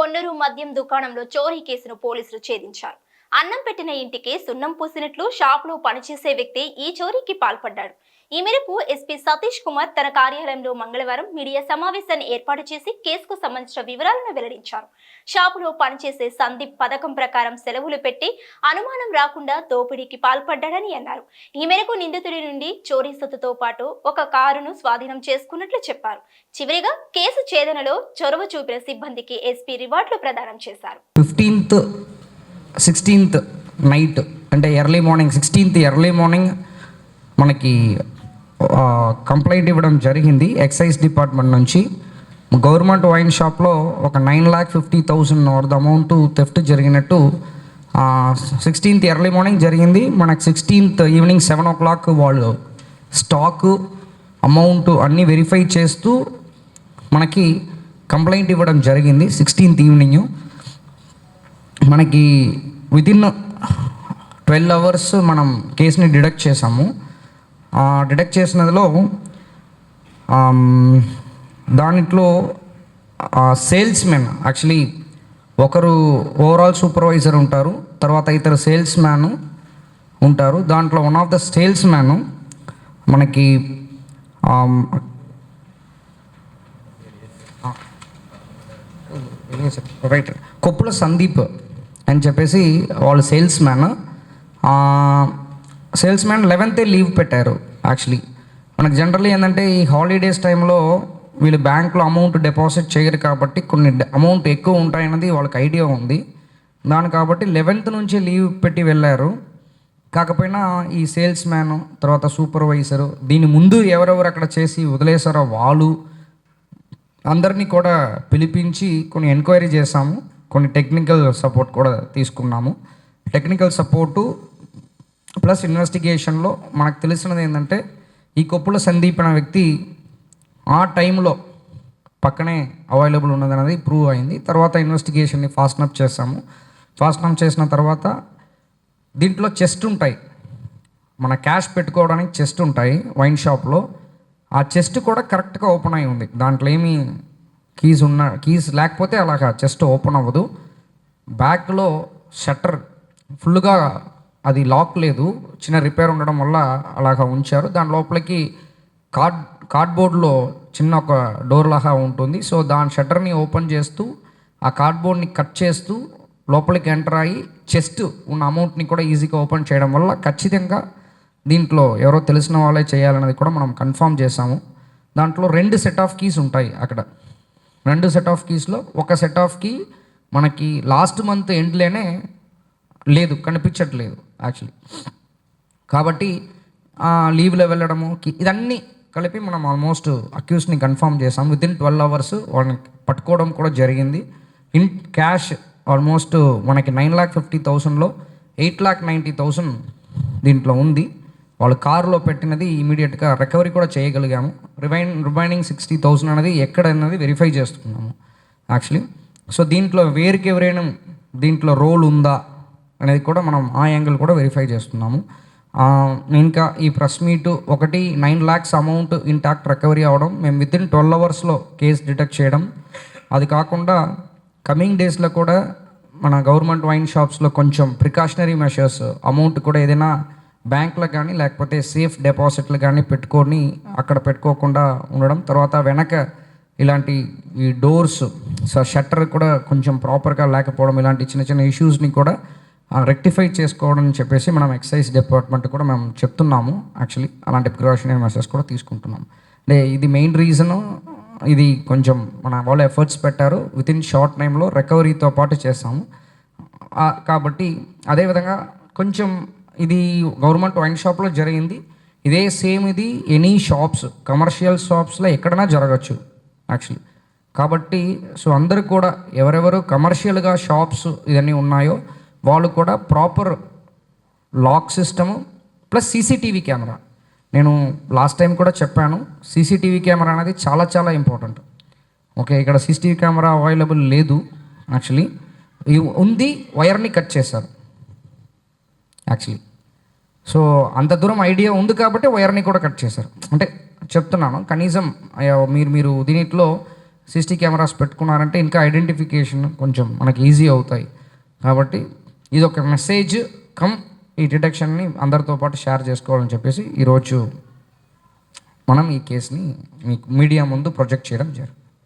పొన్నూరు మద్యం దుకాణంలో చోరీ కేసును పోలీసులు ఛేదించారు. అన్నం పెట్టిన ఇంటికి సున్నం పూసినట్లు షాపులో పనిచేసే వ్యక్తి ఈ చోరీకి పాల్పడ్డాడు. ఈ మేరకు ఎస్పీ సతీష్ కుమార్ తన కార్యాలయంలో మంగళవారం మీడియా సమావేశాన్ని ఏర్పాటు చేసి కేసుకు సంబంధించిన వివరాలను వెల్లడించారు. షాపులో పనిచేసే సందీప్ పథకం ప్రకారం సెలవులు పెట్టి అనుమానం రాకుండా దోపిడీకి పాల్పడ్డాడని అన్నారు. ఈ మేరకు నిందితుడి నుండి చోరీ సొత్తుతో పాటు ఒక కారును స్వాధీనం చేసుకున్నట్లు చెప్పారు. చివరిగా కేసు ఛేదనలో చొరవ చూపిన సిబ్బందికి ఎస్పీ రివార్డులు ప్రదానం చేశారు. ఫిఫ్టీన్త్ సిక్స్టీన్త్ నైట్ అంటే early morning sixteenth early morning మనకి కంప్లైంట్ ఇవ్వడం జరిగింది. ఎక్సైజ్ డిపార్ట్మెంట్ నుంచి గవర్నమెంట్ వైన్ షాప్లో ఒక నైన్ ల్యాక్ ఫిఫ్టీ థౌసండ్ వరద అమౌంట్ థెఫ్ట్ జరిగినట్టు సిక్స్టీన్త్ ఎర్లీ మార్నింగ్ జరిగింది. మనకు sixteenth evening seven o'clock వాళ్ళు స్టాకు అమౌంట్ అన్నీ వెరిఫై చేస్తూ మనకి కంప్లైంట్ ఇవ్వడం జరిగింది సిక్స్టీన్త్ ఈవినింగ్. మనకి వితిన్ ట్వెల్వ్ అవర్స్ మనం కేసుని డిడక్ట్ చేసాము డిడక్ట్ చేసినదిలో ఆమ్, దాంట్లో సేల్స్ మెన్ యాక్చువల్లీ ఒకరు ఓవరాల్ సూపర్వైజర్ ఉంటారు తర్వాత ఇతర సేల్స్ మ్యాన్ ఉంటారు. దాంట్లో one of the sales man మనకి రైట్ కొప్పుల సందీప్ అని చెప్పేసి వాళ్ళు సేల్స్ మ్యాన్ సేల్స్ మ్యాన్ లెవెన్తే లీవ్ పెట్టారు యాక్చువల్లీ. మనకు జనరల్లీ ఏంటంటే ఈ హాలిడేస్ టైంలో వీళ్ళు బ్యాంక్లో అమౌంట్ డిపాజిట్ చేయరు కాబట్టి కొన్ని అమౌంట్ ఎక్కువ ఉంటాయన్నది వాళ్ళకి ఐడియా ఉంది. దాని కాబట్టి లెవెన్త్ నుంచి లీవ్ పెట్టి వెళ్ళారు. కాకపోయినా ఈ సేల్స్ మ్యాన్ తర్వాత సూపర్వైజరు దీని ముందు ఎవరెవరు అక్కడ చేసి వదిలేసారో వాళ్ళు అందరినీ కూడా పిలిపించి కొన్ని ఎంక్వైరీ చేసాము కొన్ని టెక్నికల్ సపోర్ట్ కూడా తీసుకున్నాము. టెక్నికల్ సపోర్టు ప్లస్ ఇన్వెస్టిగేషన్లో మనకు తెలిసినది ఏంటంటే ఈ కొప్పుల సందీప్ అనే వ్యక్తి ఆ టైంలో పక్కనే అవైలబుల్ ఉన్నదన్నది ప్రూవ్ అయింది. తర్వాత ఇన్వెస్టిగేషన్ని ఫాస్ట్ అప్ చేసాము ఫాస్ట్ అప్ చేసిన తర్వాత దీంట్లో చెస్ట్ ఉంటాయి. మన క్యాష్ పెట్టుకోవడానికి చెస్ట్ ఉంటాయి వైన్ షాప్లో. ఆ చెస్ట్ కూడా కరెక్ట్గా ఓపెన్ అయి ఉంది. దాంట్లో ఏమీ కీస్ ఉన్న కీస్ లేకపోతే అలాగా చెస్ట్ ఓపెన్ అవ్వదు. బ్యాక్లో షట్టర్ ఫుల్గా అది లాక్ లేదు. చిన్న రిపేర్ ఉండడం వల్ల అలాగా ఉంచారు. దాని లోపలికి కార్డ్ కార్డ్బోర్డ్లో చిన్న ఒక డోర్ లాగా ఉంటుంది. సో దాని షట్టర్ని ఓపెన్ చేస్తూ ఆ కార్డ్బోర్డ్ని కట్ చేస్తూ లోపలికి ఎంటర్ అయ్యి చెస్ట్ ఉన్న అమౌంట్ని కూడా ఈజీగా ఓపెన్ చేయడం వల్ల ఖచ్చితంగా దీంట్లో ఎవరో తెలిసిన వాళ్ళే చేయాలనేది కూడా మనం కన్ఫర్మ్ చేసాము దాంట్లో రెండు సెట్ ఆఫ్ కీస్ ఉంటాయి అక్కడ. రెండు సెట్ ఆఫ్ కీస్లో ఒక సెట్ ఆఫ్ కీ మనకి లాస్ట్ మంత్ ఎండ్లోనే లేదు కనిపించట్లేదు. యాక్చువల్లీ కాబట్టి లీవ్లో వెళ్ళడము కి- ఇదన్నీ కలిపి మనం ఆల్మోస్ట్ అక్యూస్ని కన్ఫర్మ్ చేసాం. విత్ ఇన్ ట్వెల్వ్ అవర్స్ వాళ్ళని పట్టుకోవడం కూడా జరిగింది. ఇన్ క్యాష్ ఆల్మోస్ట్ మనకి నైన్ ల్యాక్ ఫిఫ్టీ థౌసండ్లో ఎయిట్ ల్యాక్ నైంటీ థౌసండ్ దీంట్లో ఉంది. వాళ్ళు కారులో పెట్టినది ఇమీడియట్గా రికవరీ కూడా చేయగలిగాము. రిమైన్ రిమైనింగ్ సిక్స్టీ థౌసండ్ అనేది ఎక్కడ అన్నది వెరిఫై చేస్తున్నాము యాక్చువల్లీ సో దీంట్లో వేరికి ఎవరైనా దీంట్లో రోల్ ఉందా? అనేది కూడా మనం ఆ యాంగిల్ కూడా వెరిఫై చేస్తున్నాము. ఇంకా ఈ ప్రెస్ మీట్ ఒకటి nine lakhs amount intact recovery అవ్వడం మేము విత్ ఇన్ ట్వెల్వ్ అవర్స్లో కేసు డిటెక్ట్ చేయడం. అది కాకుండా కమింగ్ డేస్లో కూడా మన గవర్నమెంట్ వైన్ షాప్స్లో కొంచెం ప్రికాషనరీ మెషర్స్ అమౌంట్ కూడా ఏదైనా బ్యాంక్లో కానీ లేకపోతే సేఫ్ డిపాజిట్లు కానీ పెట్టుకొని అక్కడ పెట్టుకోకుండా ఉండడం. తర్వాత వెనక ఇలాంటి ఈ డోర్స్ సో షట్టర్ కూడా కొంచెం ప్రాపర్గా లేకపోవడం ఇలాంటి చిన్న చిన్న ఇష్యూస్ని కూడా రెక్టిఫై చేసుకోవడం అని చెప్పేసి మనం ఎక్సైజ్ డిపార్ట్మెంట్ కూడా మేము చెప్తున్నాము. యాక్చువల్లీ అలాంటి ప్రికాషనరీ మెషర్స్ కూడా తీసుకుంటున్నాం అంటే ఇది మెయిన్ రీజను ఇది కొంచెం మన వాళ్ళు ఎఫర్ట్స్ పెట్టారు. విత్ ఇన్ షార్ట్ టైంలో రికవరీతో పాటు చేసాము కాబట్టి అదేవిధంగా కొంచెం ఇది గవర్నమెంట్ వైన్ షాప్లో జరిగింది. ఇదే సేమ్ ఇది ఎనీ షాప్స్ కమర్షియల్ షాప్స్లో ఎక్కడైనా జరగచ్చు యాక్చువల్లీ కాబట్టి సో అందరూ కూడా ఎవరెవరు కమర్షియల్గా షాప్స్ ఇవన్నీ ఉన్నాయో వాళ్ళు కూడా proper lock system plus CCTV camera నేను లాస్ట్ టైం కూడా చెప్పాను సీసీటీవీ కెమెరా అనేది చాలా చాలా ఇంపార్టెంట్ ఓకే ఇక్కడ సీసీటీవీ కెమెరా అవైలబుల్ లేదు యాక్చువల్లీ ఉంది వైర్ని కట్ చేశారు యాక్చువల్లీ సో అంత దూరం ఐడియా ఉంది కాబట్టి వైర్ని కూడా కట్ చేశారు. అంటే చెప్తున్నాను కనీసం అయ్యా, మీరు మీరు దీనిట్లో సిసిటీ కెమెరాస్ పెట్టుకున్నారంటే ఇంకా ఐడెంటిఫికేషన్ కొంచెం మనకి ఈజీ అవుతాయి. కాబట్టి ఇది ఒక మెసేజ్ కమ్ ఈ డిటెక్షన్ని అందరితో పాటు షేర్ చేసుకోవాలని చెప్పేసి ఈరోజు మనం ఈ కేసుని మీకు మీడియా ముందు ప్రొజెక్ట్ చేయడం జరిగింది.